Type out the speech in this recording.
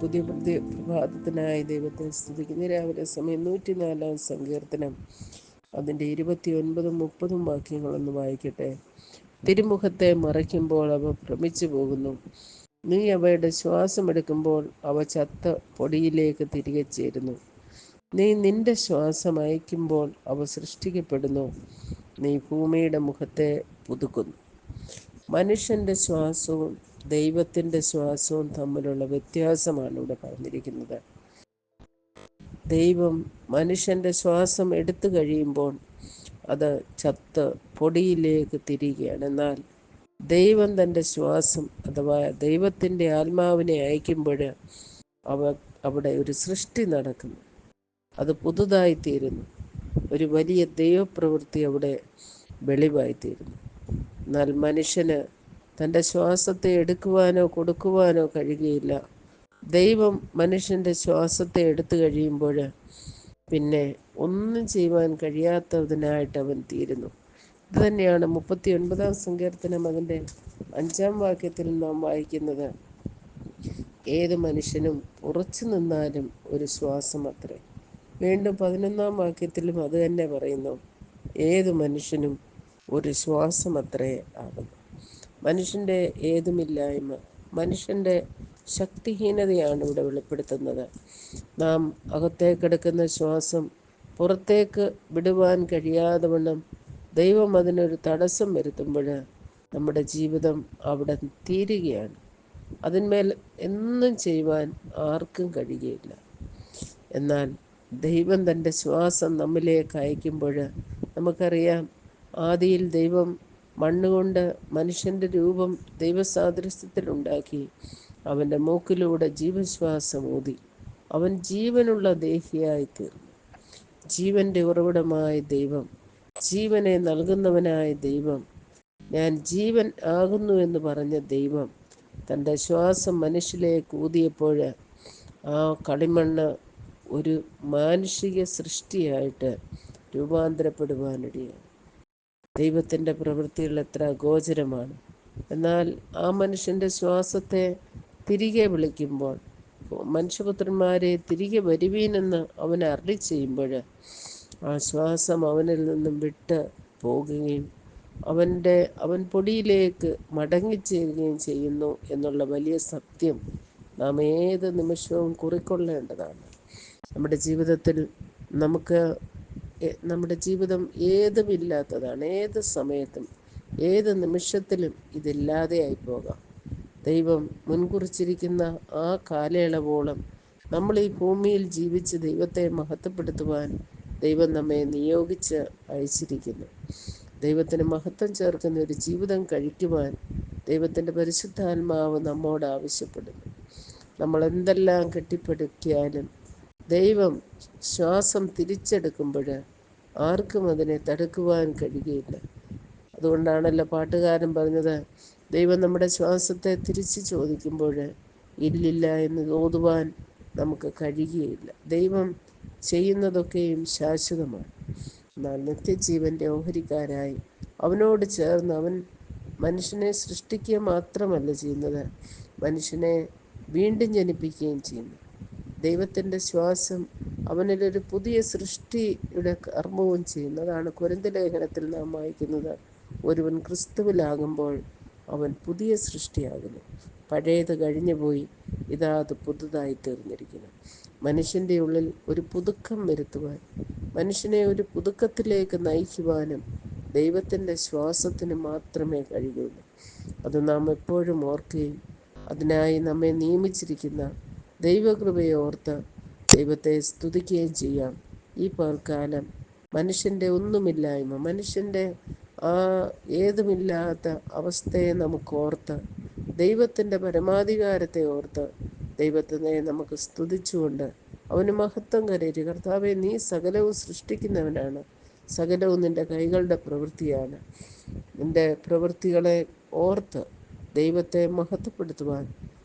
പുതിയ പുതിയ പ്രഭാതത്തിനായി ദൈവത്തെ സ്തുതിക്കുന്ന. രാവിലെ സമയം നൂറ്റിനാലാം സങ്കീർത്തനം. അതിന്റെ ഇരുപത്തി ഒൻപതും മുപ്പതും വാക്യങ്ങളൊന്ന് വായിക്കട്ടെ. തിരുമുഖത്തെ മറയ്ക്കുമ്പോൾ അവ ഭ്രമിച്ചു പോകുന്നു. നീ അവയുടെ ശ്വാസമെടുക്കുമ്പോൾ അവ ചത്ത പൊടിയിലേക്ക് തിരികെ ചേരുന്നു. നീ നിന്റെ ശ്വാസം അയക്കുമ്പോൾ അവ സൃഷ്ടിക്കപ്പെടുന്നു. നീ ഭൂമിയുടെ മുഖത്തെ പുതുക്കുന്നു. മനുഷ്യന്റെ ശ്വാസവും ദൈവത്തിന്റെ ശ്വാസവും തമ്മിലുള്ള വ്യത്യാസമാണ് ഇവിടെ പറഞ്ഞിരിക്കുന്നത്. ദൈവം മനുഷ്യന്റെ ശ്വാസം എടുത്തു കഴിയുമ്പോൾ അത് ചത്ത് പൊടിയിലേക്ക് തിരിയുകയാണ്. എന്നാൽ ദൈവം തന്റെ ശ്വാസം അഥവാ ദൈവത്തിന്റെ ആത്മാവിനെ അയക്കുമ്പോൾ അവ അവിടെ ഒരു സൃഷ്ടി നടക്കുന്നു. അത് പുതുതായി തീരുന്നു ഒരു വലിയ ദൈവപ്രവൃത്തി അവിടെ വെളിവായിത്തീരുന്നു. എന്നാൽ മനുഷ്യന് തന്റെ ശ്വാസത്തെ എടുക്കുവാനോ കൊടുക്കുവാനോ കഴിയുകയില്ല. ദൈവം മനുഷ്യന്റെ ശ്വാസത്തെ എടുത്തു കഴിയുമ്പോൾ പിന്നെ ഒന്നും ചെയ്യുവാൻ കഴിയാത്തതിനായിട്ട് അവൻ തീരുന്നു. ഇത് തന്നെയാണ് മുപ്പത്തി ഒൻപതാം സങ്കീർത്തനം അതിന്റെ അഞ്ചാം വാക്യത്തിൽ നാം വായിക്കുന്നത്. ഏത് മനുഷ്യനും ഉറച്ചു നിന്നാലും ഒരു ശ്വാസം അത്രേ. വീണ്ടും പതിനൊന്നാം വാക്യത്തിലും അത് തന്നെ പറയുന്നു. ഏത് മനുഷ്യനും ഒരു ശ്വാസം അത്രേ ആകുന്നു. മനുഷ്യന്റെ ഏതുമില്ലായ്മ മനുഷ്യന്റെ ശക്തിഹീനതയാണ് ഇവിടെ വെളിപ്പെടുത്തുന്നത്. നാം അകത്തേക്കെടുക്കുന്ന ശ്വാസം പുറത്തേക്ക് വിടുവാൻ കഴിയാതെ വണ്ണം ദൈവം അതിനൊരു തടസ്സം വരുത്തുമ്പോൾ നമ്മുടെ ജീവിതം അവിടെ തീരുകയാണ്. അതിന്മേൽ എന്നും ചെയ്യുവാൻ ആർക്കും കഴിയുകയില്ല. എന്നാൽ ദൈവം തന്റെ ശ്വാസം നമ്മിലേക്ക് അയക്കുമ്പോൾ നമുക്കറിയാം ആദിയിൽ ദൈവം മണ്ണുകൊണ്ട് മനുഷ്യന്റെ രൂപം ദൈവസാദൃശ്യത്തിലുണ്ടാക്കി. അവന്റെ മൂക്കിലൂടെ ജീവശ്വാസം ഊതി. അവൻ ജീവനുള്ള ദേഹിയായി തീർന്നു ജീവന്റെ ഉറവിടമായ ദൈവം ജീവനെ നൽകുന്നവനായ ദൈവം ഞാൻ ജീവൻ ആകുന്നു എന്ന് പറഞ്ഞ ദൈവം തന്റെ ശ്വാസം മനുഷ്യലേക്ക് ഊതിയപ്പോൾ ആ കളിമണ്ണ് ഒരു മാനുഷിക സൃഷ്ടിയായിട്ട് രൂപാന്തരപ്പെടുവാനിടയായി. ദൈവത്തിന്റെ പ്രവൃത്തികൾ എത്ര ഗോചരമാണ്. എന്നാൽ ആ മനുഷ്യന്റെ ശ്വാസത്തെ തിരികെ വിളിക്കുമ്പോൾ മനുഷ്യപുത്രന്മാരെ തിരികെ വരുവീനെന്ന് അവൻ അറി ചെയ്യുമ്പോൾ ആ ശ്വാസം അവനിൽ നിന്നും വിട്ട് പോകുകയും അവന്റെ അവൻ പൊടിയിലേക്ക് മടങ്ങിച്ചേരുകയും ചെയ്യുന്നു എന്നുള്ള വലിയ സത്യം നാം ഏത് നിമിഷവും കുറിക്കൊള്ളേണ്ടതാണ്. നമ്മുടെ ജീവിതത്തിൽ നമുക്ക് നമ്മുടെ ജീവിതം ഏതുമില്ലാത്തതാണ് ഏത് സമയത്തും ഏത് നിമിഷത്തിലും ഇതില്ലാതെയായി പോകാം ദൈവം മുൻകുറിച്ചിരിക്കുന്ന ആ കാലയളവോളം നമ്മൾ ഈ ഭൂമിയിൽ ജീവിച്ച് ദൈവത്തെ മഹത്വപ്പെടുത്തുവാൻ ദൈവം നമ്മെ നിയോഗിച്ച് അയച്ചിരിക്കുന്നു. ദൈവത്തിന് മഹത്വം ചേർക്കുന്ന ഒരു ജീവിതം കഴിക്കുവാൻ ദൈവത്തിന്റെ പരിശുദ്ധാത്മാവ് നമ്മോട് ആവശ്യപ്പെടുന്നു. നമ്മൾ എന്തെല്ലാം കെട്ടിപ്പടുക്കിയാലും ദൈവം ശ്വാസം തിരിച്ചെടുക്കുമ്പോൾ ആർക്കും അതിനെ തടുക്കുവാൻ കഴിയുകയില്ല അതുകൊണ്ടാണല്ലോ പാട്ടുകാരൻ പറഞ്ഞത് ദൈവം നമ്മുടെ ശ്വാസത്തെ തിരിച്ചു ചോദിക്കുമ്പോൾ ഇല്ലില്ല എന്ന് ഓതുവാൻ നമുക്ക് കഴിയുകയില്ല. ദൈവം ചെയ്യുന്നതൊക്കെയും ശാശ്വതമാണ്. എന്നാൽ നിത്യജീവന്റെ ഓഹരിക്കാരായി അവനോട് ചേർന്ന് അവൻ മനുഷ്യനെ സൃഷ്ടിക്കുക മാത്രമല്ല ചെയ്യുന്നത് മനുഷ്യനെ വീണ്ടും ജനിപ്പിക്കുകയും ചെയ്യുന്നു. ദൈവത്തിന്റെ ശ്വാസം അവനിലൊരു പുതിയ സൃഷ്ടിയുടെ കർമ്മവും ചെയ്യുന്നതാണ് കുരന്തലേഖനത്തിൽ നാം വായിക്കുന്നത്. ഒരുവൻ ക്രിസ്തുവിലാകുമ്പോൾ അവൻ പുതിയ സൃഷ്ടിയാകുന്നു. പഴയത് കഴിഞ്ഞു പോയി ഇതാ അത് പുതുതായി തീർന്നിരിക്കുന്നു. മനുഷ്യന്റെ ഉള്ളിൽ ഒരു പുതുക്കം വരുത്തുവാൻ മനുഷ്യനെ ഒരു പുതുക്കത്തിലേക്ക് നയിക്കുവാനും ദൈവത്തിന്റെ ശ്വാസത്തിന് മാത്രമേ കഴിയുള്ളൂ. അത് നാം എപ്പോഴും ഓർക്കുകയും അതിനായി നമ്മെ നിയമിച്ചിരിക്കുന്ന ദൈവകൃപയെ ഓർത്ത് ദൈവത്തെ സ്തുതിക്കുകയും ചെയ്യാം. ഈ പകൽക്കാലം മനുഷ്യന്റെ ഒന്നുമില്ലായ്മ മനുഷ്യന്റെ ആ ഏതുമില്ലാത്ത അവസ്ഥയെ നമുക്ക് ഓർത്ത് ദൈവത്തിന്റെ പരമാധികാരത്തെ ഓർത്ത് ദൈവത്തിനെ നമുക്ക് സ്തുതിച്ചുകൊണ്ട് അവന് മഹത്വം കരയരു കർത്താവെ നീ സകലവും സൃഷ്ടിക്കുന്നവനാണ്. സകലവും നിന്റെ കൈകളുടെ പ്രവൃത്തിയാണ്. നിന്റെ പ്രവൃത്തികളെ ഓർത്ത് ദൈവത്തെ മഹത്വപ്പെടുത്തുവാൻ